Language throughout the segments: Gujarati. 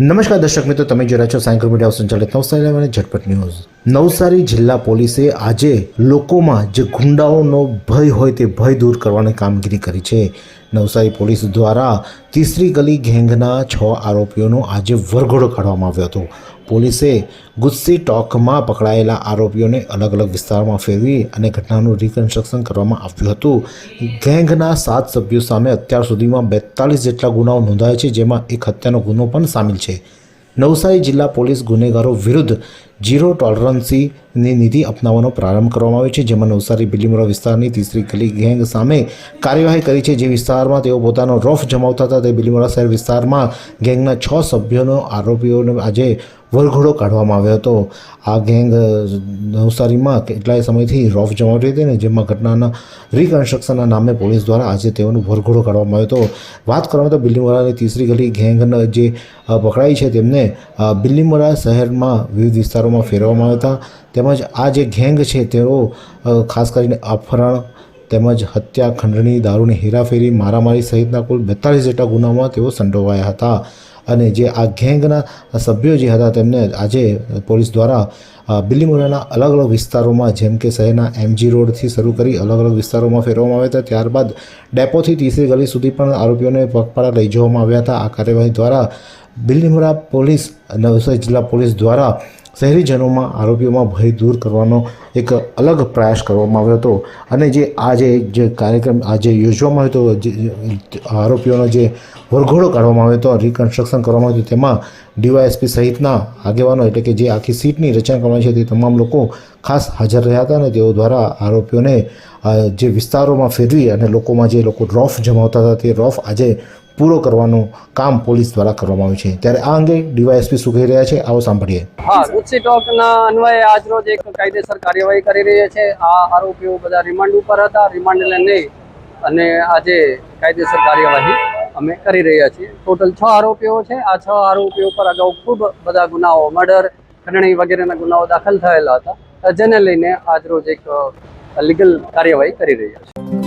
નમસ્કાર દર્શક મિત્રો, તમે જોઈ રહ્યા છો સાયકલ મીડિયા સંચાલિત નવસારી અને ઝટપટ ન્યૂઝ. નવસારી જિલ્લા પોલીસે આજે લોકોમાં જે ગુંડાઓનો ભય હોય તે ભય દૂર કરવાની કામગીરી કરી છે. નવસારી પોલીસ દ્વારા તીસરી ગલી ગેંગના છ આરોપીઓનો આજે વરઘોડો કાઢવામાં આવ્યો હતો. પોલીસે ગુસ્સી ટોકમાં પકડાયેલા આરોપીઓને અલગ અલગ વિસ્તારમાં ફેરવી અને ઘટનાનું રિકન્સ્ટ્રક્શન કરવામાં આવ્યું હતું. ગેંગના સાત સભ્યો સામે અત્યાર સુધીમાં બેતાલીસ જેટલા ગુનાઓ નોંધાયા છે, જેમાં એક હત્યાનો ગુનો પણ સામેલ છે. નવસારી જિલ્લા પોલીસ ગુનેગારો વિરુદ્ધ ઝીરો ટોલરન્સીની નીતિ અપનાવવાનો પ્રારંભ કરવામાં આવ્યો છે, જેમાં નવસારી બિલીમોરા વિસ્તારની તીસરી ગલી ગેંગ સામે કાર્યવાહી કરી છે. જે વિસ્તારમાં તેઓ પોતાનો રોફ જમાવતા હતા, તે બિલીમોરા શહેર વિસ્તારમાં ગેંગના છ સભ્યોનો આરોપીઓને આજે વરઘોડો કાઢવામાં આવ્યો હતો. આ ગેંગ નવસારીમાં કેટલાય સમયથી રોફ જમાવતી હતી ને જેમાં ઘટનાના રિકન્સ્ટ્રક્શનના નામે પોલીસ દ્વારા આજે તેઓનો વરઘોડો કાઢવામાં આવ્યો હતો. વાત કરવામાં તો બિલ્લીમોરાની તીસરી ગલી ગેંગના જે પકડાઈ છે, તેમને બિલ્લીમોરા શહેરમાં વિવિધ વિસ્તારોમાં ફેરવવામાં આવ્યા હતા. તેમજ આ જે ગેંગ છે તેઓ ખાસ કરીને અપહરણ તેમજ હત્યા ખંડણી દારૂની હેરાફેરી, મારામારી સહિતના કુલ બેતાલીસ જેટલા ગુનામાં તેઓ સંડોવાયા હતા. અને જે આ ગેંગના સભ્યો જે હતા તેમને આજે પોલીસ દ્વારા બિલીમોરાના અલગ અલગ વિસ્તારોમાં, જેમ કે શહેરના એમજી રોડથી શરૂ કરી અલગ અલગ વિસ્તારોમાં ફેરવવામાં આવ્યા હતા. ત્યારબાદ ડેપોથી તીસરી ગલી સુધી પણ આરોપીઓને પગપાળા લઈ જવામાં આવ્યા હતા. આ કાર્યવાહી દ્વારા બિલીમોરા પોલીસ, નવસારી જિલ્લા પોલીસ દ્વારા શહેરીજનોમાં આરોપીઓમાં ભય દૂર કરવાનો એક અલગ પ્રયાસ કરવામાં આવ્યો હતો. અને જે આ જે કાર્યક્રમ આજે યોજવામાં આવ્યો હતો આરોપીઓનો જે વરઘોડો કાઢવામાં આવ્યો હતો રિકન્સ્ટ્રક્શન કરવામાં આવ્યું તેમાં ડીવાયએસપી સહિતના આગેવાનો એટલે કે જે આખી સીટની રચના કરવાની છે તે તમામ લોકો ખાસ હાજર રહ્યા હતા અને તેઓ દ્વારા આરોપીઓને જે વિસ્તારોમાં ફેરવી અને લોકોમાં જે લોકો રોફ જમાવતા હતા તે રોફ આજે પૂરો કરવાનું કામ પોલીસ દ્વારા કરવામાં આવ્યું છે. ત્યારે આ અંગે ડીવાયએસપી શું કહી રહ્યા છે, આવો સાંભળીએ. હા ગુસ્સી ટોકના અન્વયે આજરોજ એક કાયદેસર કાર્યવાહી કરી રહી છે. આ આરોપીઓ બધા રિમાન્ડ ઉપર હતા. રિમાન્ડને લઈને અને આજે કાયદેસર કાર્યવાહી અમે કરી રહ્યા છીએ. ટોટલ છ આરોપીઓ છે. આ છ આરોપીઓ પર અગાઉ ખૂબ બધા ગુનાઓ, મર્ડર, ખંડણી વગેરેના ગુનાઓ દાખલ થયેલા હતા. જેને લઈને આજરોજ એક લીગલ કાર્યવાહી કરી રહ્યા છે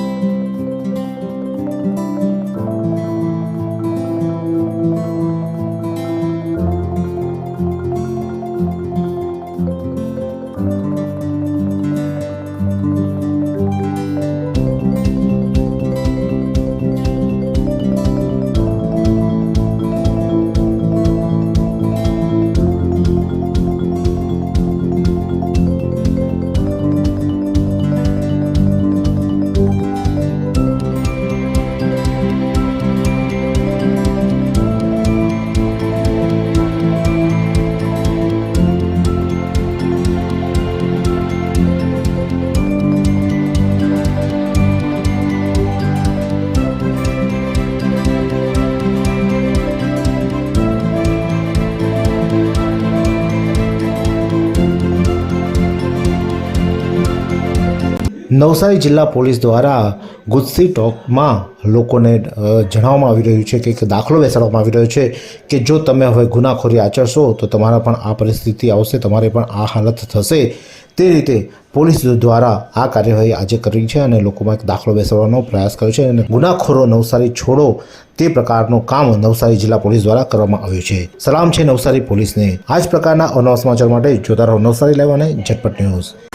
નવસારી જિલ્લા પોલીસ દ્વારા ગુસ્સી ટોકમાં લોકોને જણાવવામાં આવી રહ્યું છે કે દાખલો બેસાડવામાં આવી રહ્યો છે કે જો તમે હવે ગુનાખોરી આચરશો, તો તમારા પણ આ પરિસ્થિતિ આવશે, તમારે પણ આ હાલત થશે. તે રીતે પોલીસ દ્વારા આ કાર્યવાહી આજે કરી છે અને લોકોમાં એક દાખલો બેસાડવાનો પ્રયાસ કર્યો છે અને ગુનાખોરો નવસારી છોડો તે પ્રકારનું કામ નવસારી જિલ્લા પોલીસ દ્વારા કરવામાં આવ્યું છે. સલામ છે નવસારી પોલીસને. આ જ પ્રકારના અનવ સમાચાર માટે જોતા રહો નવસારી લાઈવ અને ઝટપટ ન્યૂઝ.